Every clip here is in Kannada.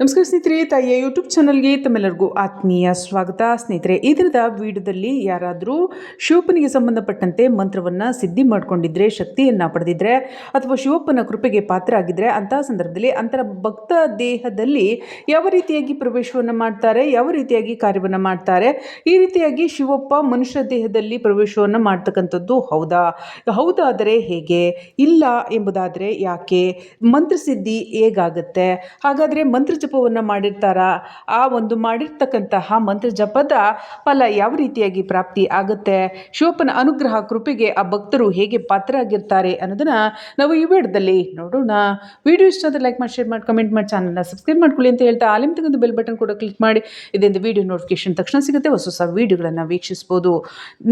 ನಮಸ್ಕಾರ ಸ್ನೇಹಿತರೆ, ತಾಯಿಯ ಯೂಟ್ಯೂಬ್ ಚಾನಲ್ಗೆ ತಮ್ಮೆಲ್ಲರಿಗೂ ಆತ್ಮೀಯ ಸ್ವಾಗತ. ಸ್ನೇಹಿತರೆ, ಈ ದಿನದ ವಿಡಿಯೋದಲ್ಲಿ ಯಾರಾದರೂ ಶಿವಪ್ಪನಿಗೆ ಸಂಬಂಧಪಟ್ಟಂತೆ ಮಂತ್ರವನ್ನು ಸಿದ್ಧಿ ಮಾಡಿಕೊಂಡಿದ್ರೆ, ಶಕ್ತಿಯನ್ನು ಪಡೆದಿದ್ರೆ, ಅಥವಾ ಶಿವಪ್ಪನ ಕೃಪೆಗೆ ಪಾತ್ರ ಆಗಿದ್ರೆ ಅಂತಹ ಸಂದರ್ಭದಲ್ಲಿ ಅಂತರ ಭಕ್ತ ದೇಹದಲ್ಲಿ ಯಾವ ರೀತಿಯಾಗಿ ಪ್ರವೇಶವನ್ನು ಮಾಡ್ತಾರೆ, ಯಾವ ರೀತಿಯಾಗಿ ಕಾರ್ಯವನ್ನು ಮಾಡ್ತಾರೆ, ಈ ರೀತಿಯಾಗಿ ಶಿವಪ್ಪ ಮನುಷ್ಯ ದೇಹದಲ್ಲಿ ಪ್ರವೇಶವನ್ನು ಮಾಡ್ತಕ್ಕಂಥದ್ದು ಹೌದಾ? ಹೌದಾದರೆ ಹೇಗೆ? ಇಲ್ಲ ಎಂಬುದಾದರೆ ಯಾಕೆ? ಮಂತ್ರಸಿದ್ಧಿ ಹೇಗಾಗುತ್ತೆ? ಹಾಗಾದರೆ ಮಂತ್ರ ಜಪವನ್ನು ಮಾಡಿರ್ತಾರ? ಆ ಒಂದು ಮಾಡಿರ್ತಕ್ಕಂತಹ ಮಂತ್ರ ಜಪದ ಫಲ ಯಾವ ರೀತಿಯಾಗಿ ಪ್ರಾಪ್ತಿ ಆಗುತ್ತೆ? ಶಿವಪ್ಪನ ಅನುಗ್ರಹ ಕೃಪೆಗೆ ಆ ಭಕ್ತರು ಹೇಗೆ ಪಾತ್ರರಾಗಿರ್ತಾರೆ ಅನ್ನೋದನ್ನ ನಾವು ಈ ವಿಡಿಯೋದಲ್ಲಿ ನೋಡೋಣ. ವಿಡಿಯೋ ಇಷ್ಟ ಲೈಕ್ ಮಾಡಿ ಶೇರ್ ಮಾಡಿ ಕಮೆಂಟ್ ಮಾಡಿ ಚಾನಲ್ನ ಸಬ್ಸ್ಕ್ರೈಬ್ ಮಾಡ್ಕೊಳ್ಳಿ ಅಂತ ಹೇಳ್ತಾ ಆಲಿಮ್ ತೆಗೆದು ಬೆಲ್ ಬಟನ್ ಕೂಡ ಕ್ಲಿಕ್ ಮಾಡಿ ಇದರಿಂದ ವಿಡಿಯೋ ನೋಟಿಫಿಕೇಶನ್ ತಕ್ಷಣ ಸಿಗುತ್ತೆ. ಹೊಸ ಹೊಸ ವಿಡಿಯೋಗಳನ್ನು ವೀಕ್ಷಿಸ್ಬೋದು.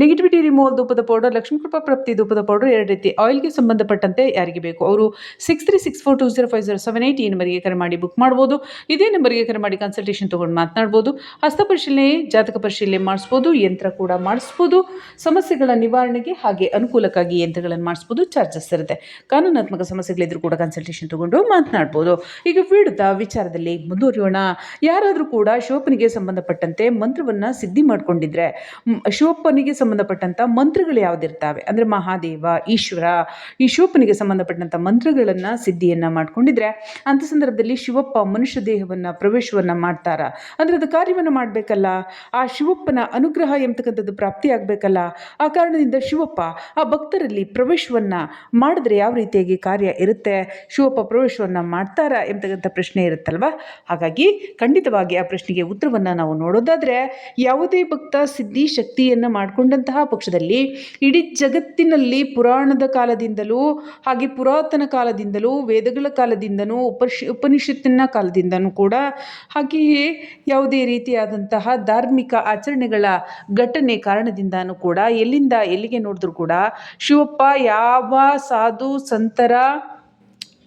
ನೆಗೆಟಿವಿಟಿ ರಿಮೂವಲ್ ಧೂಪದ ಪೌಡರ್ ಲಕ್ಷ್ಮೀ ಕೃಪಾ ಪ್ರಾಪ್ತಿ ಧೂಪದ ಪೌಡರ್ ಎರಡು ರೀತಿ ಆಯಿಲ್ಗೆ ಸಂಬಂಧಪಟ್ಟಂತೆ ಯಾರಿಗೆ ಬೇಕು? ಅವರು six three six four two zero five zero seven eight ಈ ನಂಬರಿಗೆ ಕರೆ ಮಾಡಿ ಬುಕ್ ಮಾಡ್ಬೋದು. ಇದೇ ನಂಬರ್ಗೆ ಕರೆ ಮಾಡಿ ಕನ್ಸಲ್ಟೇಷನ್ ತೊಗೊಂಡು ಮಾತನಾಡ್ಬೋದು. ಹಸ್ತ ಪರಿಶೀಲನೆ, ಜಾತಕ ಪರಿಶೀಲನೆ ಮಾಡಿಸ್ಬೋದು, ಯಂತ್ರ ಕೂಡ ಮಾಡಿಸ್ಬೋದು. ಸಮಸ್ಯೆಗಳ ನಿವಾರಣೆಗೆ ಹಾಗೆ ಅನುಕೂಲಕ್ಕಾಗಿ ಯಂತ್ರಗಳನ್ನು ಮಾಡಿಸ್ಬೋದು ಚಾರ್ಜಸ್ ಇರುತ್ತೆ. ಕಾನೂನಾತ್ಮಕ ಸಮಸ್ಯೆಗಳಿದ್ರು ಕೂಡ ಕನ್ಸಲ್ಟೇಷನ್ ತೊಗೊಂಡು ಮಾತನಾಡ್ಬೋದು. ಈಗ ವಿಡಿಯೋದ ವಿಚಾರದಲ್ಲಿ ಮುಂದುವರಿಯೋಣ. ಯಾರಾದರೂ ಕೂಡ ಶೋಪನಿಗೆ ಸಂಬಂಧಪಟ್ಟಂತೆ ಮಂತ್ರವನ್ನು ಸಿದ್ಧಿ ಮಾಡಿಕೊಂಡಿದ್ರೆ ಶಿವಪ್ಪನಿಗೆ ಸಂಬಂಧಪಟ್ಟಂಥ ಮಂತ್ರಗಳು ಯಾವ್ದಿರ್ತಾವೆ? ಅಂದರೆ ಮಹಾದೇವ, ಈಶ್ವರ, ಈ ಶೋಪನಿಗೆ ಸಂಬಂಧಪಟ್ಟಂಥ ಮಂತ್ರಗಳನ್ನು ಸಿದ್ಧಿಯನ್ನು ಮಾಡ್ಕೊಂಡಿದ್ರೆ ಅಂಥ ಸಂದರ್ಭದಲ್ಲಿ ಶಿವಪ್ಪ ಮನುಷ್ಯ ದೇಹವನ್ನು, ಪ್ರವೇಶವನ್ನು ಮಾಡ್ತಾರ? ಅಂದರೆ ಅದು ಕಾರ್ಯವನ್ನು ಮಾಡಬೇಕಲ್ಲ? ಆ ಶಿವಪ್ಪನ ಅನುಗ್ರಹ ಎಂಬತಕ್ಕಂಥದ್ದು ಪ್ರಾಪ್ತಿಯಾಗಬೇಕಲ್ಲ ಆ ಕಾರಣದಿಂದ ಶಿವಪ್ಪ ಆ ಭಕ್ತರಲ್ಲಿ ಪ್ರವೇಶವನ್ನು ಮಾಡಿದ್ರೆ ಯಾವ ರೀತಿಯಾಗಿ ಕಾರ್ಯ ಇರುತ್ತೆ? ಶಿವಪ್ಪ ಪ್ರವೇಶವನ್ನು ಮಾಡ್ತಾರಾ ಎಂಬತಕ್ಕಂಥ ಪ್ರಶ್ನೆ ಇರುತ್ತಲ್ವ? ಹಾಗಾಗಿ ಖಂಡಿತವಾಗಿ ಆ ಪ್ರಶ್ನೆಗೆ ಉತ್ತರವನ್ನು ನಾವು ನೋಡೋದಾದರೆ, ಯಾವುದೇ ಭಕ್ತ ಸಿದ್ಧಿ ಶಕ್ತಿಯನ್ನು ಮಾಡಿಕೊಂಡಂತಹ ಪಕ್ಷದಲ್ಲಿ ಇಡೀ ಜಗತ್ತಿನಲ್ಲಿ ಪುರಾಣದ ಕಾಲದಿಂದಲೂ, ಹಾಗೆ ಪುರಾತನ ಕಾಲದಿಂದಲೂ, ವೇದಗಳ ಕಾಲದಿಂದನೂ, ಉಪಶ್, ಉಪನಿಷತ್ತಿನ ಕಾಲದಿಂದನೂ ಕೂಡ ಹಾಗೆಯೇ ಯಾವುದೇ ರೀತಿಯಾದಂತಹ ಧಾರ್ಮಿಕ ಆಚರಣೆಗಳ ಘಟನೆ ಕಾರಣದಿಂದನೂ ಕೂಡ ಎಲ್ಲಿಂದ ಎಲ್ಲಿಗೆ ನೋಡಿದ್ರು ಕೂಡ ಶಿವಪ್ಪ ಯಾವ ಸಾಧು ಸಂತರ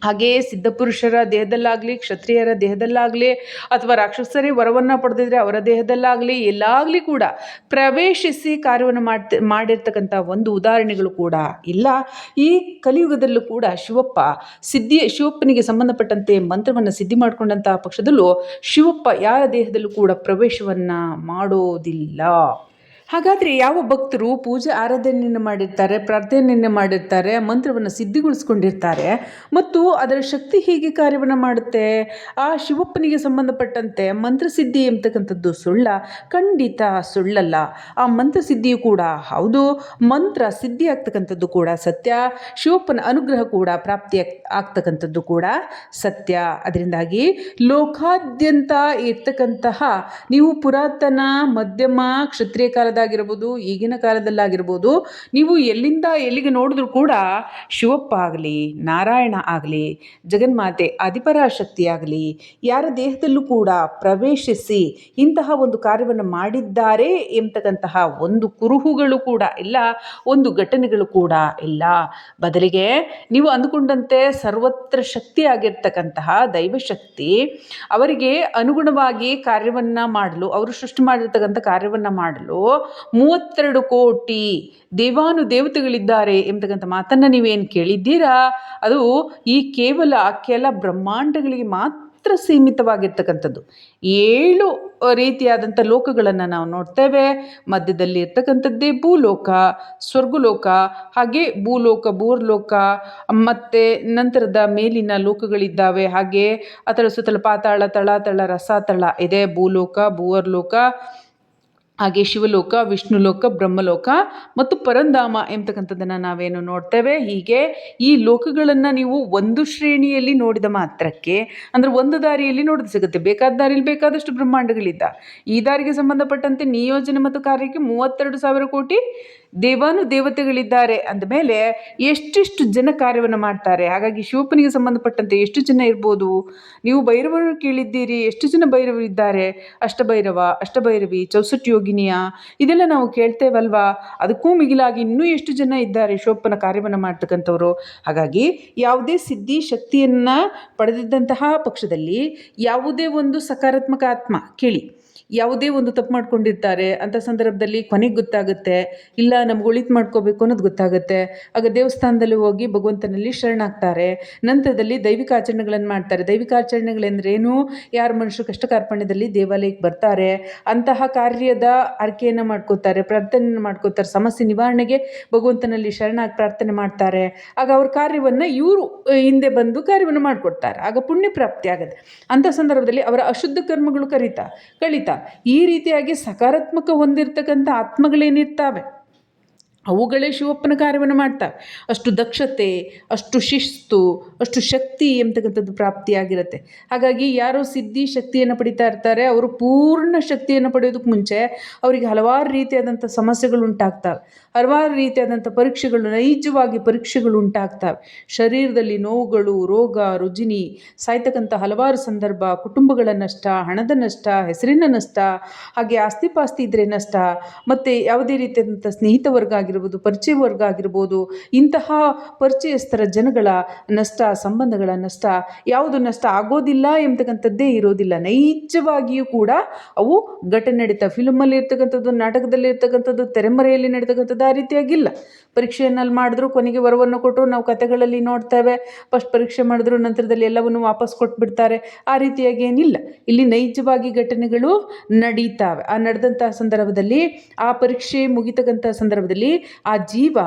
ಹಾಗೆಯೇ ಸಿದ್ಧಪುರುಷರ ದೇಹದಲ್ಲಾಗಲಿ, ಕ್ಷತ್ರಿಯರ ದೇಹದಲ್ಲಾಗಲಿ ಅಥವಾ ರಾಕ್ಷಸರೇ ವರವನ್ನು ಪಡೆದಿದ್ರೆ ಅವರ ದೇಹದಲ್ಲಾಗಲಿ, ಎಲ್ಲಾಗಲಿ ಕೂಡ ಪ್ರವೇಶಿಸಿ ಕಾರ್ಯವನ್ನು ಮಾಡ್ತಿ, ಮಾಡಿರ್ತಕ್ಕಂಥ ಒಂದು ಉದಾಹರಣೆಗಳು ಕೂಡ ಇಲ್ಲ. ಈ ಕಲಿಯುಗದಲ್ಲೂ ಕೂಡ ಶಿವಪ್ಪ ಸಿದ್ಧಿ, ಶಿವಪ್ಪನಿಗೆ ಸಂಬಂಧಪಟ್ಟಂತೆ ಮಂತ್ರವನ್ನು ಸಿದ್ಧಿ ಮಾಡಿಕೊಂಡಂತಹ ಪಕ್ಷದಲ್ಲೂ ಶಿವಪ್ಪ ಯಾರ ದೇಹದಲ್ಲೂ ಕೂಡ ಪ್ರವೇಶವನ್ನು ಮಾಡೋದಿಲ್ಲ. ಹಾಗಾದರೆ ಯಾವ ಭಕ್ತರು ಪೂಜೆ ಆರಾಧನೆಯನ್ನು ಮಾಡಿರ್ತಾರೆ, ಪ್ರಾರ್ಥನೆಯನ್ನು ಮಾಡಿರ್ತಾರೆ, ಮಂತ್ರವನ್ನು ಸಿದ್ಧಿಗೊಳಿಸ್ಕೊಂಡಿರ್ತಾರೆ, ಮತ್ತು ಅದರ ಶಕ್ತಿ ಹೇಗೆ ಕಾರ್ಯವನ್ನು ಮಾಡುತ್ತೆ? ಆ ಶಿವಪ್ಪನಿಗೆ ಸಂಬಂಧಪಟ್ಟಂತೆ ಮಂತ್ರಸಿದ್ಧಿ ಎಂಬತಕ್ಕಂಥದ್ದು ಸುಳ್ಳ ಖಂಡಿತ ಸುಳ್ಳಲ್ಲ. ಆ ಮಂತ್ರಸಿದ್ಧಿಯು ಕೂಡ ಹೌದು, ಮಂತ್ರ ಸಿದ್ಧಿ ಆಗ್ತಕ್ಕಂಥದ್ದು ಕೂಡ ಸತ್ಯ, ಶಿವಪ್ಪನ ಅನುಗ್ರಹ ಕೂಡ ಪ್ರಾಪ್ತಿ ಆಗ್ತಕ್ಕಂಥದ್ದು ಕೂಡ ಸತ್ಯ. ಅದರಿಂದಾಗಿ ಲೋಕಾದ್ಯಂತ ಇರ್ತಕ್ಕಂತಹ ನೀವು ಪುರಾತನ, ಮಧ್ಯಮ, ಕ್ಷತ್ರಿಯ ಕಾಲದ ಆಗಿರ್ಬೋದು ಈಗಿನ ಕಾಲದಲ್ಲಾಗಿರ್ಬೋದು, ನೀವು ಎಲ್ಲಿಂದ ಎಲ್ಲಿಗೆ ನೋಡಿದ್ರು ಕೂಡ ಶಿವಪ್ಪ ಆಗಲಿ, ನಾರಾಯಣ ಆಗಲಿ, ಜಗನ್ಮಾತೆ ಅಧಿಪರಾಶಕ್ತಿ ಆಗಲಿ, ಯಾರ ದೇಹದಲ್ಲೂ ಕೂಡ ಪ್ರವೇಶಿಸಿ ಇಂತಹ ಒಂದು ಕಾರ್ಯವನ್ನು ಮಾಡಿದ್ದಾರೆ ಎಂಬತಕ್ಕಂತಹ ಒಂದು ಕುರುಹುಗಳು ಕೂಡ ಇಲ್ಲ, ಒಂದು ಘಟನೆಗಳು ಕೂಡ ಇಲ್ಲ. ಬದಲಿಗೆ ನೀವು ಅಂದುಕೊಂಡಂತೆ ಸರ್ವತ್ರ ಶಕ್ತಿಯಾಗಿರ್ತಕ್ಕಂತಹ ದೈವಶಕ್ತಿ, ಅವರಿಗೆ ಅನುಗುಣವಾಗಿ ಕಾರ್ಯವನ್ನು ಮಾಡಲು, ಅವರು ಸೃಷ್ಟಿ ಮಾಡಿರ್ತಕ್ಕಂಥ ಕಾರ್ಯವನ್ನು ಮಾಡಲು ಮೂವತ್ತೆರಡು ಕೋಟಿ ದೇವಾನು ದೇವತೆಗಳಿದ್ದಾರೆ ಎಂಬತಕ್ಕಂಥ ಮಾತನ್ನು ನೀವೇನು ಕೇಳಿದ್ದೀರಾ? ಅದು ಈ ಕೇವಲ ಕೆಲ ಬ್ರಹ್ಮಾಂಡಗಳಿಗೆ ಮಾತ್ರ ಸೀಮಿತವಾಗಿರ್ತಕ್ಕಂಥದ್ದು. ಏಳು ರೀತಿಯಾದಂಥ ಲೋಕಗಳನ್ನು ನಾವು ನೋಡ್ತೇವೆ. ಮಧ್ಯದಲ್ಲಿ ಇರ್ತಕ್ಕಂಥದ್ದೇ ಭೂಲೋಕ, ಸ್ವರ್ಗಲೋಕ, ಹಾಗೆ ಭೂಲೋಕ, ಭೂರ್ಲೋಕ, ಮತ್ತು ನಂತರದ ಮೇಲಿನ ಲೋಕಗಳಿದ್ದಾವೆ. ಹಾಗೆ ಅದರ ಸುತ್ತಲ ಪಾತಾಳ ತಳ ತಳ ರಸ ತಳ ಇದೆ ಭೂಲೋಕ, ಭೂವರ್ಲೋಕ. ಹಾಗೆ ಶಿವಲೋಕ, ವಿಷ್ಣುಲೋಕ, ಬ್ರಹ್ಮಲೋಕ ಮತ್ತು ಪರಂಧಾಮ ಎಂಬತಕ್ಕಂಥದ್ದನ್ನು ನಾವೇನು ನೋಡ್ತೇವೆ. ಹೀಗೆ ಈ ಲೋಕಗಳನ್ನು ನೀವು ಒಂದು ಶ್ರೇಣಿಯಲ್ಲಿ ನೋಡಿದ ಮಾತ್ರಕ್ಕೆ, ಅಂದರೆ ಒಂದು ದಾರಿಯಲ್ಲಿ ನೋಡಿದ ಸಿಗುತ್ತೆ. ಬೇಕಾದ ದಾರಿಯಲ್ಲಿ ಬೇಕಾದಷ್ಟು ಬ್ರಹ್ಮಾಂಡಗಳಿದ್ದ. ಈ ದಾರಿಗೆ ಸಂಬಂಧಪಟ್ಟಂತೆ ನಿಯೋಜನೆ ಮತ್ತು ಕಾರ್ಯಕ್ಕೆ ಮೂವತ್ತೆರಡು ಸಾವಿರ ಕೋಟಿ ದೇವಾನು ದೇವತೆಗಳಿದ್ದಾರೆ ಅಂದಮೇಲೆ ಎಷ್ಟೆಷ್ಟು ಜನ ಕಾರ್ಯವನ್ನು ಮಾಡ್ತಾರೆ? ಹಾಗಾಗಿ ಶಿವಪ್ಪನಿಗೆ ಸಂಬಂಧಪಟ್ಟಂತೆ ಎಷ್ಟು ಜನ ಇರ್ಬೋದು? ನೀವು ಭೈರವರು ಕೇಳಿದ್ದೀರಿ, ಎಷ್ಟು ಜನ ಭೈರವರಿದ್ದಾರೆ ಅಷ್ಟಭೈರವ, ಅಷ್ಟಭೈರವಿ, ಚೌಸಟ್ ಯೋಗಿನಿಯ, ಇದೆಲ್ಲ ನಾವು ಕೇಳ್ತೇವಲ್ವಾ? ಅದಕ್ಕೂ ಮಿಗಿಲಾಗಿ ಇನ್ನೂ ಎಷ್ಟು ಜನ ಇದ್ದಾರೆ ಶಿವಪ್ಪನ ಕಾರ್ಯವನ್ನು ಮಾಡ್ತಕ್ಕಂಥವ್ರು? ಹಾಗಾಗಿ ಯಾವುದೇ ಸಿದ್ಧಿ ಶಕ್ತಿಯನ್ನು ಪಡೆದಿದ್ದಂತಹ ಪಕ್ಷದಲ್ಲಿ ಯಾವುದೇ ಒಂದು ಸಕಾರಾತ್ಮಕ ಆತ್ಮ ಕೇಳಿ. ಯಾವುದೇ ಒಂದು ತಪ್ಪು ಮಾಡ್ಕೊಂಡಿರ್ತಾರೆ ಅಂಥ ಸಂದರ್ಭದಲ್ಲಿ ಕೊನೆಗೆ ಗೊತ್ತಾಗುತ್ತೆ, ಇಲ್ಲ ನಮ್ಗೆ ಒಳಿತು ಮಾಡ್ಕೋಬೇಕು ಅನ್ನೋದು ಗೊತ್ತಾಗುತ್ತೆ. ಆಗ ದೇವಸ್ಥಾನದಲ್ಲಿ ಹೋಗಿ ಭಗವಂತನಲ್ಲಿ ಶರಣಾಗ್ತಾರೆ. ನಂತರದಲ್ಲಿ ದೈವಿಕ ಆಚರಣೆಗಳನ್ನು ಮಾಡ್ತಾರೆ. ದೈವಿಕ ಆಚರಣೆಗಳೆಂದ್ರೇನು ಯಾರು ಮನುಷ್ಯರು ಕಷ್ಟ ಕಾರ್ಪಣ್ಯದಲ್ಲಿ ದೇವಾಲಯಕ್ಕೆ ಬರ್ತಾರೆ, ಅಂತಹ ಕಾರ್ಯದ ಆರ್ಕೆಯನ್ನು ಮಾಡ್ಕೋತಾರೆ, ಪ್ರಾರ್ಥನೆಯನ್ನು ಮಾಡ್ಕೋತಾರೆ, ಸಮಸ್ಯೆ ನಿವಾರಣೆಗೆ ಭಗವಂತನಲ್ಲಿ ಶರಣಾಗಿ ಪ್ರಾರ್ಥನೆ ಮಾಡ್ತಾರೆ. ಆಗ ಅವ್ರ ಕಾರ್ಯವನ್ನು ಇವರು ಹಿಂದೆ ಬಂದು ಕಾರ್ಯವನ್ನು ಮಾಡಿಕೊಡ್ತಾರೆ. ಆಗ ಪುಣ್ಯ ಪ್ರಾಪ್ತಿ ಆಗುತ್ತೆ. ಅಂಥ ಸಂದರ್ಭದಲ್ಲಿ ಅವರ ಅಶುದ್ಧ ಕರ್ಮಗಳು ಕರೀತಾ, ಕಳೀತಾ. ಈ ರೀತಿಯಾಗಿ ಸಕಾರಾತ್ಮಕ ಹೊಂದಿರತಕ್ಕಂಥ ಆತ್ಮಗಳೇನಿರ್ತಾವೆ? ಅವುಗಳೇ ಶಿವಪ್ಪನ ಕಾರ್ಯವನ್ನು ಮಾಡ್ತವೆ. ಅಷ್ಟು ದಕ್ಷತೆ, ಅಷ್ಟು ಶಿಸ್ತು, ಅಷ್ಟು ಶಕ್ತಿ ಎಂಬತಕ್ಕಂಥದ್ದು ಪ್ರಾಪ್ತಿಯಾಗಿರುತ್ತೆ. ಹಾಗಾಗಿ ಯಾರು ಸಿದ್ಧಿ ಶಕ್ತಿಯನ್ನು ಪಡಿತಾ ಇರ್ತಾರೆ, ಅವರು ಪೂರ್ಣ ಶಕ್ತಿಯನ್ನು ಪಡೆಯೋದಕ್ಕೆ ಮುಂಚೆ ಅವರಿಗೆ ಹಲವಾರು ರೀತಿಯಾದಂಥ ಸಮಸ್ಯೆಗಳು ಉಂಟಾಗ್ತವೆ. ಹಲವಾರು ರೀತಿಯಾದಂಥ ಪರೀಕ್ಷೆಗಳು, ನೈಜವಾಗಿ ಪರೀಕ್ಷೆಗಳು ಉಂಟಾಗ್ತವೆ. ಶರೀರದಲ್ಲಿ ನೋವುಗಳು, ರೋಗ, ರುಜಿನಿ, ಸಾಯ್ತಕ್ಕಂಥ ಹಲವಾರು ಸಂದರ್ಭ, ಕುಟುಂಬಗಳ ನಷ್ಟ, ಹಣದ ನಷ್ಟ, ಹೆಸರಿನ ನಷ್ಟ, ಹಾಗೆ ಆಸ್ತಿಪಾಸ್ತಿ ಇದ್ದರೆ ನಷ್ಟ, ಮತ್ತು ಯಾವುದೇ ರೀತಿಯಾದಂಥ ಸ್ನೇಹಿತ ವರ್ಗ ಆಗಿರ್ಬೋದು, ಪರಿಚಯ ವರ್ಗ ಆಗಿರ್ಬೋದು, ಇಂತಹ ಪರಿಚಯಸ್ಥರ ಜನಗಳ ನಷ್ಟ, ಸಂಬಂಧಗಳ ನಷ್ಟ ಯಾವುದು ನಷ್ಟ ಆಗೋದಿಲ್ಲ ಎಂಬತಕ್ಕಂಥದ್ದೇ ಇರೋದಿಲ್ಲ. ನೈಜವಾಗಿಯೂ ಕೂಡ ಅವು ಘಟನೆ ನಡೀತಾ, ಫಿಲ್ಮಲ್ಲಿ ಇರ್ತಕ್ಕಂಥದ್ದು, ನಾಟಕದಲ್ಲಿ ಇರ್ತಕ್ಕಂಥದ್ದು, ತೆರೆಮರೆಯಲ್ಲಿ ನಡೀತಕ್ಕಂಥದ್ದು ಆ ರೀತಿಯಾಗಿಲ್ಲ. ಪರೀಕ್ಷೆಯನ್ನಲ್ಲಿ ಮಾಡಿದ್ರು ಕೊನೆಗೆ ವರವನ್ನು ಕೊಟ್ಟರು, ನಾವು ಕಥೆಗಳಲ್ಲಿ ನೋಡ್ತೇವೆ. ಫಸ್ಟ್ ಪರೀಕ್ಷೆ ಮಾಡಿದ್ರು, ನಂತರದಲ್ಲಿ ಎಲ್ಲವನ್ನು ವಾಪಸ್ ಕೊಟ್ಬಿಡ್ತಾರೆ. ಆ ರೀತಿಯಾಗಿ ಏನಿಲ್ಲ. ಇಲ್ಲಿ ನೈಜವಾಗಿ ಘಟನೆಗಳು ನಡೀತಾವೆ. ಆ ನಡೆದಂತಹ ಸಂದರ್ಭದಲ್ಲಿ, ಆ ಪರೀಕ್ಷೆ ಮುಗಿತಕ್ಕಂಥ ಸಂದರ್ಭದಲ್ಲಿ ಆ ಜೀವ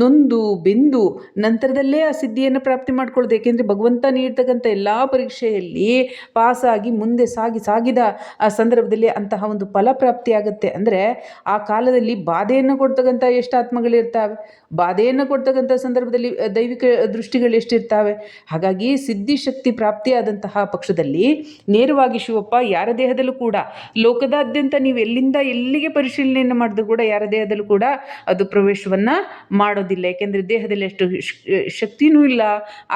ನೊಂದು, ಬೆಂದು ನಂತರದಲ್ಲೇ ಆ ಸಿದ್ಧಿಯನ್ನು ಪ್ರಾಪ್ತಿ ಮಾಡ್ಕೊಳ್ಳೋದು. ಏಕೆಂದರೆ ಭಗವಂತ ನೀಡ್ತಕ್ಕಂಥ ಎಲ್ಲ ಪರೀಕ್ಷೆಯಲ್ಲಿ ಪಾಸಾಗಿ ಮುಂದೆ ಸಾಗಿ, ಸಾಗಿದ ಆ ಸಂದರ್ಭದಲ್ಲಿ ಅಂತಹ ಒಂದು ಫಲ ಪ್ರಾಪ್ತಿಯಾಗುತ್ತೆ ಅಂದರೆ ಆ ಕಾಲದಲ್ಲಿ ಬಾಧೆಯನ್ನು ಕೊಡ್ತಕ್ಕಂಥ ಎಷ್ಟು ಆತ್ಮಗಳಿರ್ತಾವೆ? ಬಾಧೆಯನ್ನು ಕೊಡ್ತಕ್ಕಂಥ ಸಂದರ್ಭದಲ್ಲಿ ದೈವಿಕ ದೃಷ್ಟಿಗಳು ಎಷ್ಟಿರ್ತಾವೆ? ಹಾಗಾಗಿ ಸಿದ್ಧಿಶಕ್ತಿ ಪ್ರಾಪ್ತಿಯಾದಂತಹ ಪಕ್ಷದಲ್ಲಿ ನೇರವಾಗಿ ಶಿವಪ್ಪ ಯಾರ ದೇಹದಲ್ಲೂ ಕೂಡ, ಲೋಕದಾದ್ಯಂತ ನೀವು ಎಲ್ಲಿಂದ ಎಲ್ಲಿಗೆ ಪರಿಶೀಲನೆಯನ್ನು ಮಾಡಿದ್ರು ಕೂಡ ಯಾರ ದೇಹದಲ್ಲೂ ಕೂಡ ಅದು ಪ್ರವೇಶವನ್ನು ಮಾಡೋದಿಲ್ಲ. ಯಾಕೆಂದರೆ ದೇಹದಲ್ಲಿ ಎಷ್ಟು ಶಕ್ತಿನೂ ಇಲ್ಲ,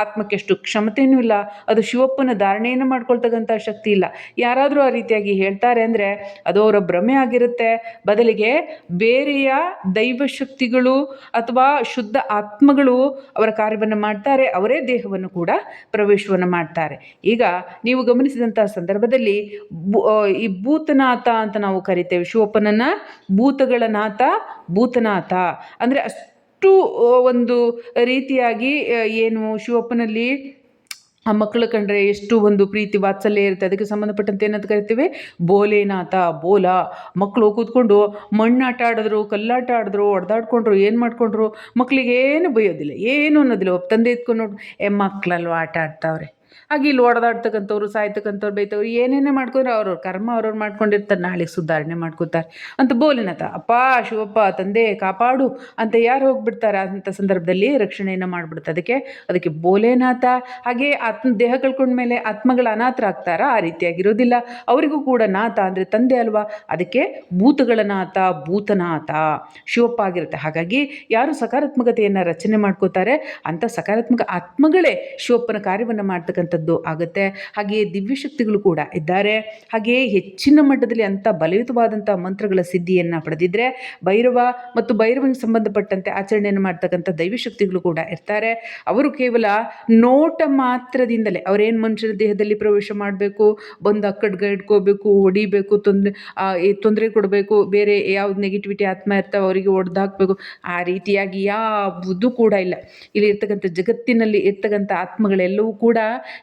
ಆತ್ಮಕ್ಕೆ ಎಷ್ಟು ಕ್ಷಮತೆಯೂ ಇಲ್ಲ, ಅದು ಶಿವಪ್ಪನ ಧಾರಣೆಯನ್ನು ಮಾಡ್ಕೊಳ್ತಕ್ಕಂಥ ಶಕ್ತಿ ಇಲ್ಲ. ಯಾರಾದರೂ ಆ ರೀತಿಯಾಗಿ ಹೇಳ್ತಾರೆ ಅಂದರೆ, ಅದು ಅವರ ಭ್ರಮೆ ಆಗಿರುತ್ತೆ. ಬದಲಿಗೆ ಬೇರೆಯ ದೈವ ಶಕ್ತಿಗಳು ಅಥವಾ ಶುದ್ಧ ಆತ್ಮಗಳು ಅವರ ಕಾರ್ಯವನ್ನು ಮಾಡ್ತಾರೆ, ಅವರೇ ದೇಹವನ್ನು ಕೂಡ ಪ್ರವೇಶವನ್ನು ಮಾಡ್ತಾರೆ. ಈಗ ನೀವು ಗಮನಿಸಿದಂಥ ಸಂದರ್ಭದಲ್ಲಿ ಈ ಭೂತನಾಥ ಅಂತ ನಾವು ಕರಿತೇವೆ. ಶಿವಪ್ಪನನ್ನ ಭೂತಗಳ ನಾಥ, ಭೂತನಾಥ. ಅಂದರೆ ಅಷ್ಟು ಒಂದು ರೀತಿಯಾಗಿ ಏನು ಶಿವಪ್ಪನಲ್ಲಿ ಆ ಮಕ್ಕಳು ಕಂಡ್ರೆ ಎಷ್ಟು ಒಂದು ಪ್ರೀತಿ ವಾತ್ಸಲ್ಯ ಇರುತ್ತೆ. ಅದಕ್ಕೆ ಸಂಬಂಧಪಟ್ಟಂತೆ ಏನಂತ ಕರಿತೀವಿ? ಬೋಲೇನಾಥ ಬೋಲ. ಮಕ್ಕಳು ಕೂತ್ಕೊಂಡು ಮಣ್ಣಾಟ ಆಡಿದ್ರು, ಕಲ್ಲಾಟ ಆಡಿದ್ರು, ಹೊಡೆದಾಡ್ಕೊಂಡ್ರು, ಏನು ಮಾಡ್ಕೊಂಡ್ರು? ಮಕ್ಕಳಿಗೆ ಏನು ಬೈಯೋದಿಲ್ಲ, ಏನು ಅನ್ನೋದಿಲ್ಲ. ತಂದೆ ಎತ್ಕೊಂಡು ನೋಡಿ ಏ ಮಕ್ಕಳಲ್ವ ಆಟ ಆಡ್ತಾವ್ರೆ? ಹಾಗೆ ಇಲ್ಲಿ ಓಡಾಡ್ತಕ್ಕಂಥವ್ರು ಸಾಯ್ತಕ್ಕಂಥವ್ರು ಬೈತವ್ರು ಏನೇನೇ ಮಾಡ್ಕೊಂಡ್ರೆ ಅವ್ರವ್ರ ಕರ್ಮ ಅವ್ರವ್ರು ಮಾಡ್ಕೊಂಡಿರ್ತಾರೆ. ನಾಳೆಗೆ ಸುಧಾರಣೆ ಮಾಡ್ಕೋತಾರೆ. ಅಂತ ಬೋಲಿನತ ಅಪ್ಪ, ಶಿವಪ್ಪ, ತಂದೆ, ಕಾಪಾಡು ಅಂತ ಯಾರು ಹೋಗ್ಬಿಡ್ತಾರೆ ಅಂಥ ಸಂದರ್ಭದಲ್ಲಿ ರಕ್ಷಣೆಯನ್ನು ಮಾಡಿಬಿಡುತ್ತೆ. ಅದಕ್ಕೆ ಅದಕ್ಕೆ ಬೋಲೆನಾಥ ಹಾಗೆ ಆತ್ಮ, ದೇಹ ಕಳ್ಕೊಂಡ ಮೇಲೆ ಆತ್ಮಗಳ ಅನಾಥರಾಗ್ತಾರ? ಆ ರೀತಿಯಾಗಿರೋದಿಲ್ಲ. ಅವರಿಗೂ ಕೂಡ ನಾಥ ಅಂದರೆ ತಂದೆ ಅಲ್ವಾ? ಅದಕ್ಕೆ ಭೂತಗಳ ನಾಥ, ಭೂತನಾಥ, ಶಿವಪ್ಪ ಆಗಿರುತ್ತೆ. ಹಾಗಾಗಿ ಯಾರು ಸಕಾರಾತ್ಮಕತೆಯನ್ನು ರಚನೆ ಮಾಡ್ಕೋತಾರೆ ಅಂಥ ಸಕಾರಾತ್ಮಕ ಆತ್ಮಗಳೇ ಶಿವಪ್ಪನ ಕಾರ್ಯವನ್ನು ಮಾಡ್ತಕ್ಕಂಥದ್ದು ಆಗುತ್ತೆ. ಹಾಗೆಯೇ ದಿವ್ಯಶಕ್ತಿಗಳು ಕೂಡ ಇದ್ದಾರೆ. ಹಾಗೆಯೇ ಹೆಚ್ಚಿನ ಮಟ್ಟದಲ್ಲಿ ಅಂಥ ಬಲಯುತವಾದಂಥ ಮಂತ್ರಗಳ ಸಿದ್ಧಿಯನ್ನು ಪಡೆದಿದ್ದರೆ ಭೈರವ ಮತ್ತು ಭೈರವನಿಗೆ ಸಂಬಂಧಪಟ್ಟಂತೆ ಆಚರಣೆಯನ್ನು ಮಾಡ್ತಕ್ಕಂಥ ದೈವಶಕ್ತಿಗಳು ಕೂಡ ಇರ್ತಾರೆ. ಅವರು ಕೇವಲ ನೋಟ ಮಾತ್ರದಿಂದಲೇ ಅವರೇನು ಮನುಷ್ಯನ ದೇಹದಲ್ಲಿ ಪ್ರವೇಶ ಮಾಡಬೇಕು, ಬಂದು ಅಕ್ಕಡ್ಗ ಇಟ್ಕೋಬೇಕು, ಹೊಡಿಬೇಕು ತೊಂದರೆ ತೊಂದರೆ ಕೊಡಬೇಕು, ಬೇರೆ ಯಾವ್ದು ನೆಗೆಟಿವಿಟಿ ಆತ್ಮ ಇರ್ತಾವೆ ಅವರಿಗೆ ಹೊಡೆದಾಕಬೇಕು ಆ ರೀತಿಯಾಗಿ ಯಾವುದು ಕೂಡ ಇಲ್ಲ. ಇಲ್ಲಿ ಇರ್ತಕ್ಕಂಥ ಜಗತ್ತಿನಲ್ಲಿ ಇರ್ತಕ್ಕಂಥ ಆತ್ಮಗಳೆಲ್ಲವೂ ಕೂಡ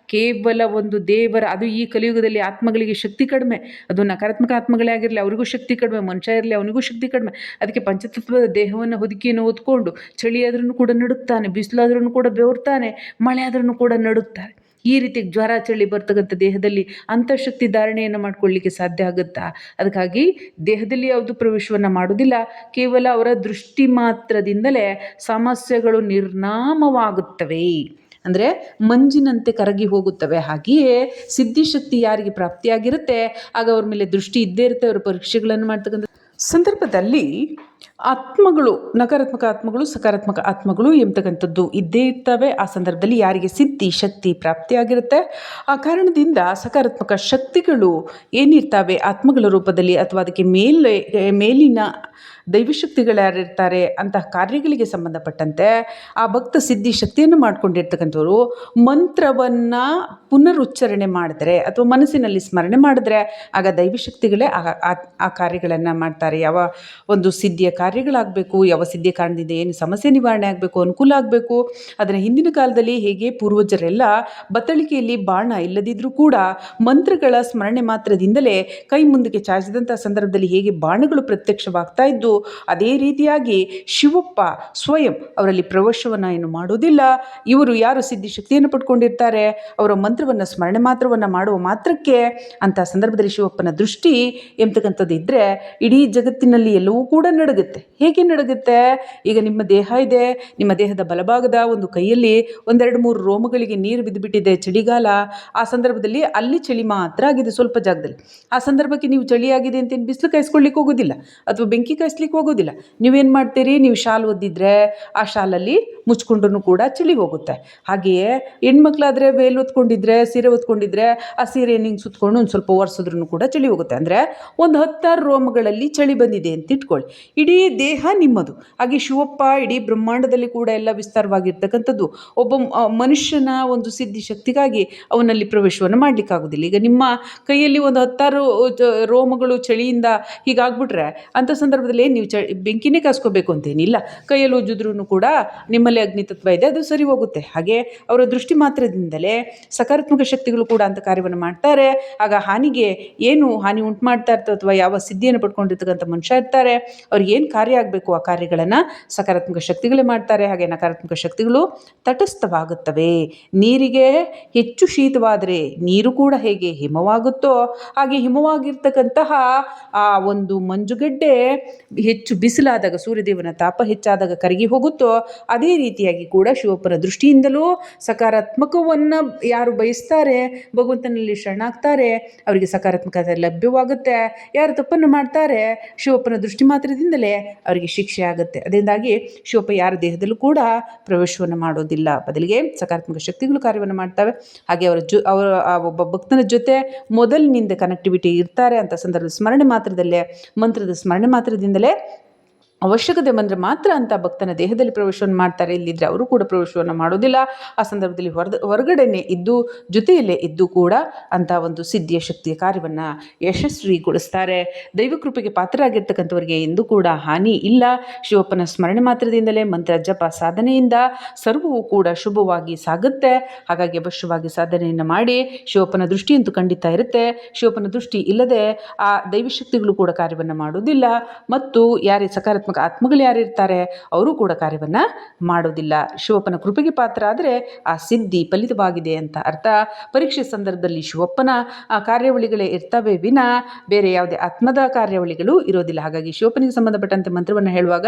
ಕೇವಲ ಒಂದು ದೇವರ, ಅದು ಈ ಕಲಿಯುಗದಲ್ಲಿ ಆತ್ಮಗಳಿಗೆ ಶಕ್ತಿ ಕಡಿಮೆ, ಅದು ನಕಾರಾತ್ಮಕ ಆತ್ಮಗಳೇ ಆಗಿರಲಿ, ಅವರಿಗೂ ಶಕ್ತಿ ಕಡಿಮೆ, ಮನುಷ್ಯ ಇರಲಿ, ಅವನಿಗೂ ಶಕ್ತಿ ಕಡಿಮೆ. ಅದಕ್ಕೆ ಪಂಚತತ್ವದ ದೇಹವನ್ನು ಹೊದಿಕೆಯನ್ನು ಓದ್ಕೊಂಡು ಚಳಿ ಆದ್ರೂ ಕೂಡ ನಡುತ್ತಾನೆ ಬಿಸಿಲಾದ್ರೂ ಕೂಡ ಬೆವರ್ತಾನೆ, ಮಳೆ ಆದ್ರೂ ಕೂಡ ನಡುತ್ತಾನೆ. ಈ ರೀತಿ ಜ್ವರ, ಚಳಿ ಬರ್ತಕ್ಕಂಥ ದೇಹದಲ್ಲಿ ಅಂತಃಶಕ್ತಿ ಧಾರಣೆಯನ್ನು ಮಾಡ್ಕೊಳ್ಳಿಕ್ಕೆ ಸಾಧ್ಯ ಆಗುತ್ತಾ? ಅದಕ್ಕಾಗಿ ದೇಹದಲ್ಲಿ ಯಾವುದು ಪ್ರವೇಶವನ್ನು ಮಾಡೋದಿಲ್ಲ, ಕೇವಲ ಅವರ ದೃಷ್ಟಿ ಮಾತ್ರದಿಂದಲೇ ಸಮಸ್ಯೆಗಳು ನಿರ್ನಾಮವಾಗುತ್ತವೆ. ಅಂದರೆ ಮಂಜಿನಂತೆ ಕರಗಿ ಹೋಗುತ್ತವೆ. ಹಾಗೆಯೇ ಸಿದ್ಧಿಶಕ್ತಿ ಯಾರಿಗೆ ಪ್ರಾಪ್ತಿಯಾಗಿರುತ್ತೆ, ಆಗ ಅವ್ರ ಮೇಲೆ ದೃಷ್ಟಿ ಇದ್ದೇ ಇರುತ್ತೆ, ಅವರು ಪರೀಕ್ಷೆಗಳನ್ನು ಮಾಡ್ತಕ್ಕಂಥ ಸಂದರ್ಭದಲ್ಲಿ ಆತ್ಮಗಳು, ನಕಾರಾತ್ಮಕ ಆತ್ಮಗಳು, ಸಕಾರಾತ್ಮಕ ಆತ್ಮಗಳು ಎಂಬತಕ್ಕಂಥದ್ದು ಇದ್ದೇ ಇರ್ತವೆ. ಆ ಸಂದರ್ಭದಲ್ಲಿ ಯಾರಿಗೆ ಸಿದ್ಧಿ, ಶಕ್ತಿ ಪ್ರಾಪ್ತಿಯಾಗಿರುತ್ತೆ ಆ ಕಾರಣದಿಂದ ಸಕಾರಾತ್ಮಕ ಶಕ್ತಿಗಳು ಏನಿರ್ತವೆ? ಆತ್ಮಗಳ ರೂಪದಲ್ಲಿ ಅಥವಾ ಅದಕ್ಕೆ ಮೇಲೆ, ಮೇಲಿನ ದೈವಶಕ್ತಿಗಳು ಯಾರಿರ್ತಾರೆ? ಅಂತಹ ಕಾರ್ಯಗಳಿಗೆ ಸಂಬಂಧಪಟ್ಟಂತೆ ಆ ಭಕ್ತ ಸಿದ್ಧಿ ಶಕ್ತಿಯನ್ನು ಮಾಡಿಕೊಂಡಿರ್ತಕ್ಕಂಥವ್ರು ಮಂತ್ರವನ್ನು ಪುನರುಚ್ಚಾರಣೆ ಮಾಡಿದ್ರೆ ಅಥವಾ ಮನಸ್ಸಿನಲ್ಲಿ ಸ್ಮರಣೆ ಮಾಡಿದ್ರೆ ಆಗ ದೈವಶಕ್ತಿಗಳೇ ಆ, ಆ- ಕಾರ್ಯಗಳನ್ನು ಮಾಡ್ತಾರೆ. ಯಾವ ಒಂದು ಸಿದ್ಧಿಯ ಕಾರ್ಯಗಳಾಗಬೇಕು, ಯಾವ ಸಿದ್ಧಿಯ ಕಾರಣದಿಂದ ಏನು ಸಮಸ್ಯೆ ನಿವಾರಣೆ ಆಗಬೇಕು, ಅನುಕೂಲ ಆಗಬೇಕು, ಅದನ್ನು ಹಿಂದಿನ ಕಾಲದಲ್ಲಿ ಹೇಗೆ ಪೂರ್ವಜರೆಲ್ಲ ಬತ್ತಳಿಕೆಯಲ್ಲಿ ಬಾಣ ಇಲ್ಲದಿದ್ದರೂ ಕೂಡ ಮಂತ್ರಗಳ ಸ್ಮರಣೆ ಮಾತ್ರದಿಂದಲೇ ಕೈ ಮುಂದಕ್ಕೆ ಚಾಚಿದಂಥ ಸಂದರ್ಭದಲ್ಲಿ ಹೇಗೆ ಬಾಣಗಳು ಪ್ರತ್ಯಕ್ಷವಾಗ್ತಾ ಇದ್ದು, ಅದೇ ರೀತಿಯಾಗಿ ಶಿವಪ್ಪ ಸ್ವಯಂ ಅವರಲ್ಲಿ ಪ್ರವೇಶವನ್ನು ಏನು ಮಾಡೋದಿಲ್ಲ. ಇವರು ಯಾರು ಸಿದ್ಧಿ ಶಕ್ತಿಯನ್ನು ಪಡ್ಕೊಂಡಿರ್ತಾರೆ, ಅವರ ಮಂತ್ರವನ್ನು ಸ್ಮರಣೆ ಮಾತ್ರವನ್ನು ಮಾಡುವ ಮಾತ್ರಕ್ಕೆ ಅಂತ ಸಂದರ್ಭದಲ್ಲಿ ಶಿವಪ್ಪನ ದೃಷ್ಟಿ ಎಂಬತಕ್ಕಂಥದ್ದು ಇದ್ದರೆ ಇಡೀ ಜಗತ್ತಿನಲ್ಲಿ ಎಲ್ಲವೂ ಕೂಡ ನಡುಗುತ್ತೆ. ಹೇಗೆ ನಡುಗುತ್ತೆ? ಈಗ ನಿಮ್ಮ ದೇಹ ಇದೆ, ನಿಮ್ಮ ದೇಹದ ಬಲಭಾಗದ ಒಂದು ಕೈಯಲ್ಲಿ ಒಂದೆರಡು ಮೂರು ರೋಮಗಳಿಗೆ ನೀರು ಬಿದ್ದುಬಿಟ್ಟಿದೆ ಚಳಿಗಾಲ. ಆ ಸಂದರ್ಭದಲ್ಲಿ ಅಲ್ಲಿ ಚಳಿ ಮಾತ್ರ ಆಗಿದೆ ಸ್ವಲ್ಪ ಜಾಗದಲ್ಲಿ. ಆ ಸಂದರ್ಭಕ್ಕೆ ನೀವು ಚಳಿಯಾಗಿದೆ ಅಂತೇನು ಬಿಸಿಲು ಕಾಯಿಸ್ಕೊಳ್ಳಿಕ್ಕೆ ಹೋಗೋದಿಲ್ಲ ಅಥವಾ ಬೆಂಕಿ ಕಾಯಿಸ್ಲಿಕ್ಕೆ ಹೋಗೋದಿಲ್ಲ. ನೀವೇನು ಮಾಡ್ತೀರಿ? ನೀವು ಶಾಲ್ ಒದ್ದಿದ್ರೆ ಆ ಶಾಲಲ್ಲಿ ಮುಚ್ಕೊಂಡ್ರೂ ಕೂಡ ಚಳಿ ಹೋಗುತ್ತೆ. ಹಾಗೆಯೇ ಹೆಣ್ಮಕ್ಳಾದ್ರೆ ವೇಲ್ ಹೊತ್ಕೊಂಡಿದ್ರೆ ಸೀರೆ ಹೊತ್ಕೊಂಡಿದ್ರೆ ಆ ಸೀರೆ ನಿಂಗೆ ಸುತ್ಕೊಂಡು ಒಂದು ಸ್ವಲ್ಪ ಒರೆಸಿದ್ರೂ ಕೂಡ ಚಳಿ ಹೋಗುತ್ತೆ. ಅಂದರೆ ಒಂದು ಹತ್ತಾರು ರೋಮಗಳಲ್ಲಿ ಚಳಿ ಬಂದಿದೆ ಅಂತ ಇಟ್ಕೊಳ್ಳಿ. ಇಡೀ ದೇಹ ನಿಮ್ಮದು. ಹಾಗೆ ಶಿವಪ್ಪ ಇಡೀ ಬ್ರಹ್ಮಾಂಡದಲ್ಲಿ ಕೂಡ ಎಲ್ಲ ವಿಸ್ತಾರವಾಗಿರ್ತಕ್ಕಂಥದ್ದು ಒಬ್ಬ ಮನುಷ್ಯನ ಒಂದು ಸಿದ್ಧಿ ಶಕ್ತಿಗಾಗಿ ಅವನಲ್ಲಿ ಪ್ರವೇಶವನ್ನು ಮಾಡಲಿಕ್ಕಾಗೋದಿಲ್ಲ. ಈಗ ನಿಮ್ಮ ಕೈಯಲ್ಲಿ ಒಂದು ಹತ್ತಾರು ರೋಮಗಳು ಚಳಿಯಿಂದ ಹೀಗಾಗ್ಬಿಟ್ರೆ ಅಂಥ ಸಂದರ್ಭದಲ್ಲಿ ನೀವು ಚ, ಬೆಂಕಿನೇ ಕಾಸ್ಕೋಬೇಕು ಅಂತೇನಿಲ್ಲ. ಕೈಯಲ್ಲಿ ಉಜ್ಜಿದ್ರೂ ಕೂಡ ನಿಮ್ಮಲ್ಲಿ ಅಗ್ನಿತತ್ವ ಇದೆ, ಅದು ಸರಿ ಹೋಗುತ್ತೆ. ಹಾಗೆ ಅವರ ದೃಷ್ಟಿ ಮಾತ್ರದಿಂದಲೇ ಸಕಾರಾತ್ಮಕ ಶಕ್ತಿಗಳು ಕೂಡ ಅಂತ ಕಾರ್ಯವನ್ನು ಮಾಡ್ತಾರೆ. ಆಗ ಹಾನಿಗೆ ಏನು ಹಾನಿ ಉಂಟು ಮಾಡ್ತಾ ಇರ್ತಾರೆ ಅಥವಾ ಯಾವ ಸಿದ್ಧಿಯನ್ನು ಪಡ್ಕೊಂಡಿರ್ತಕ್ಕಂಥ ಮನುಷ್ಯ ಇರ್ತಾರೆ, ಅವ್ರಿಗೆ ಏನು ಕಾರ್ಯ ಆಗಬೇಕು ಆ ಕಾರ್ಯಗಳನ್ನು ಸಕಾರಾತ್ಮಕ ಶಕ್ತಿಗಳೇ ಮಾಡ್ತಾರೆ, ಹಾಗೆ ನಕಾರಾತ್ಮಕ ಶಕ್ತಿಗಳು ತಟಸ್ಥವಾಗುತ್ತವೆ. ನೀರಿಗೆ ಹೆಚ್ಚು ಶೀತವಾದರೆ ನೀರು ಕೂಡ ಹೇಗೆ ಹಿಮವಾಗುತ್ತೋ, ಹಾಗೆ ಹಿಮವಾಗಿರ್ತಕ್ಕಂತಹ ಆ ಒಂದು ಮಂಜುಗಡ್ಡೆ ಹೆಚ್ಚು ಬಿಸಿಲಾದಾಗ, ಸೂರ್ಯದೇವನ ತಾಪ ಹೆಚ್ಚಾದಾಗ ಕರಗಿ ಹೋಗುತ್ತೋ, ಅದೇ ರೀತಿಯಾಗಿ ಕೂಡ ಶಿವಪ್ಪನ ದೃಷ್ಟಿಯಿಂದಲೂ ಸಕಾರಾತ್ಮಕವನ್ನು ಯಾರು ಬಯಸ್ತಾರೆ, ಭಗವಂತನಲ್ಲಿ ಶರಣಾಗ್ತಾರೆ, ಅವರಿಗೆ ಸಕಾರಾತ್ಮಕತೆ ಲಭ್ಯವಾಗುತ್ತೆ. ಯಾರು ತಪ್ಪನ್ನು ಮಾಡ್ತಾರೆ, ಶಿವಪ್ಪನ ದೃಷ್ಟಿ ಮಾತ್ರದಿಂದಲೇ ಅವರಿಗೆ ಶಿಕ್ಷೆ ಆಗುತ್ತೆ. ಅದರಿಂದಾಗಿ ಶಿವಪ್ಪ ಯಾರ ದೇಹದಲ್ಲೂ ಕೂಡ ಪ್ರವೇಶವನ್ನು ಮಾಡೋದಿಲ್ಲ. ಬದಲಿಗೆ ಸಕಾರಾತ್ಮಕ ಶಕ್ತಿಗಳು ಕಾರ್ಯವನ್ನು ಮಾಡ್ತವೆ. ಹಾಗೆ ಅವರ ಜೊ, ಅವರ ಒಬ್ಬ ಭಕ್ತನ ಜೊತೆ ಮೊದಲಿನಿಂದ ಕನೆಕ್ಟಿವಿಟಿ ಇರ್ತಾರೆ ಅಂತ ಸಂದರ್ಭ ಸ್ಮರಣೆ ಮಾತ್ರದಲ್ಲೇ, ಮಂತ್ರದ ಸ್ಮರಣೆ ಮಾತ್ರದಿಂದಲೇ ಅವಶ್ಯಕತೆ ಬಂದರೆ ಮಾತ್ರ ಅಂತ ಭಕ್ತನ ದೇಹದಲ್ಲಿ ಪ್ರವೇಶವನ್ನು ಮಾಡ್ತಾರೆ. ಇಲ್ಲಿದ್ದರೆ ಅವರು ಕೂಡ ಪ್ರವೇಶವನ್ನು ಮಾಡೋದಿಲ್ಲ. ಆ ಸಂದರ್ಭದಲ್ಲಿ ಹೊರದ, ಹೊರಗಡೆನೆ ಇದ್ದು, ಜೊತೆಯಲ್ಲೇ ಇದ್ದು ಕೂಡ ಅಂತ ಒಂದು ಸಿದ್ಧಿಯ ಶಕ್ತಿಯ ಕಾರ್ಯವನ್ನು ಯಶಸ್ವಿಗೊಳಿಸ್ತಾರೆ. ದೈವಕೃಪೆಗೆ ಪಾತ್ರರಾಗಿರ್ತಕ್ಕಂಥವರಿಗೆ ಎಂದೂ ಕೂಡ ಹಾನಿ ಇಲ್ಲ. ಶಿವಪ್ಪನ ಸ್ಮರಣೆ ಮಾತ್ರದಿಂದಲೇ ಮಂತ್ರ ಜಪ ಸಾಧನೆಯಿಂದ ಸರ್ವವು ಕೂಡ ಶುಭವಾಗಿ ಸಾಗುತ್ತೆ. ಹಾಗಾಗಿ ಅವಶ್ಯವಾಗಿ ಸಾಧನೆಯನ್ನು ಮಾಡಿ ಶಿವಪ್ಪನ ದೃಷ್ಟಿಯಂತೂ ಖಂಡಿತ ಇರುತ್ತೆ. ಶಿವಪ್ಪನ ದೃಷ್ಟಿ ಇಲ್ಲದೆ ಆ ದೈವಶಕ್ತಿಗಳು ಕೂಡ ಕಾರ್ಯವನ್ನು ಮಾಡೋದಿಲ್ಲ. ಮತ್ತು ಯಾರೇ ಸಕಾರಾತ್ಮಕ ಆತ್ಮಗಳು ಯಾರಿರ್ತಾರೆ ಅವರು ಕೂಡ ಕಾರ್ಯವನ್ನು ಮಾಡೋದಿಲ್ಲ. ಶಿವಪ್ಪನ ಕೃಪೆಗೆ ಪಾತ್ರ ಆದರೆ ಆ ಸಿದ್ಧಿ ಫಲಿತವಾಗಿದೆ ಅಂತ ಅರ್ಥ. ಪರೀಕ್ಷೆ ಸಂದರ್ಭದಲ್ಲಿ ಶಿವಪ್ಪನ ಕಾರ್ಯಾವಳಿಗಳೇ ಇರ್ತವೆ ವಿನ ಬೇರೆ ಯಾವುದೇ ಆತ್ಮದ ಕಾರ್ಯಾವಳಿಗಳು ಇರೋದಿಲ್ಲ. ಹಾಗಾಗಿ ಶಿವಪ್ಪನಿಗೆ ಸಂಬಂಧಪಟ್ಟಂತೆ ಮಂತ್ರವನ್ನು ಹೇಳುವಾಗ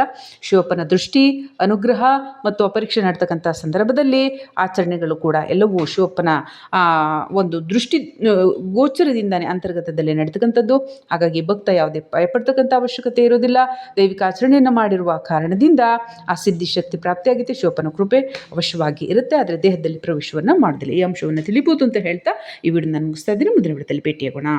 ಶಿವಪ್ಪನ ದೃಷ್ಟಿ, ಅನುಗ್ರಹ ಮತ್ತು ಪರೀಕ್ಷೆ ನಡ್ತಕ್ಕಂಥ ಸಂದರ್ಭದಲ್ಲಿ ಆಚರಣೆಗಳು ಕೂಡ ಎಲ್ಲವೂ ಶಿವಪ್ಪನ ಒಂದು ದೃಷ್ಟಿ ಗೋಚರದಿಂದಾನೇ ಅಂತರ್ಗತದಲ್ಲಿ ನಡೀತಕ್ಕಂಥದ್ದು. ಹಾಗಾಗಿ ಭಕ್ತ ಯಾವುದೇ ಭಯಪಡ್ತಕ್ಕಂಥ ಅವಶ್ಯಕತೆ ಇರೋದಿಲ್ಲ ದೈವಿಕ ಆಚರಣೆಯನ್ನು ಮಾಡಿರುವ ಕಾರಣದಿಂದ ಆ ಸಿದ್ಧಿ ಶಕ್ತಿ ಪ್ರಾಪ್ತಿಯಾಗಿದೆ ಶೋಪನ ಕೃಪೆ ಅವಶ್ಯವಾಗಿ ಇರುತ್ತೆ, ಆದರೆ ದೇಹದಲ್ಲಿ ಪ್ರವೇಶವನ್ನು ಮಾಡೋದಿಲ್ಲ. ಈ ಅಂಶವನ್ನು ತಿಳಿಬೋದು ಅಂತ ಹೇಳ್ತಾ ಈ ವಿಡಿಯೋ ನಾನು ಮುಗಿಸ್ತಾ ಇದ್ದೀನಿ. ಮುಂದಿನ ವಿಡಿಯೋದಲ್ಲಿ ಭೇಟಿಯಾಗೋಣ.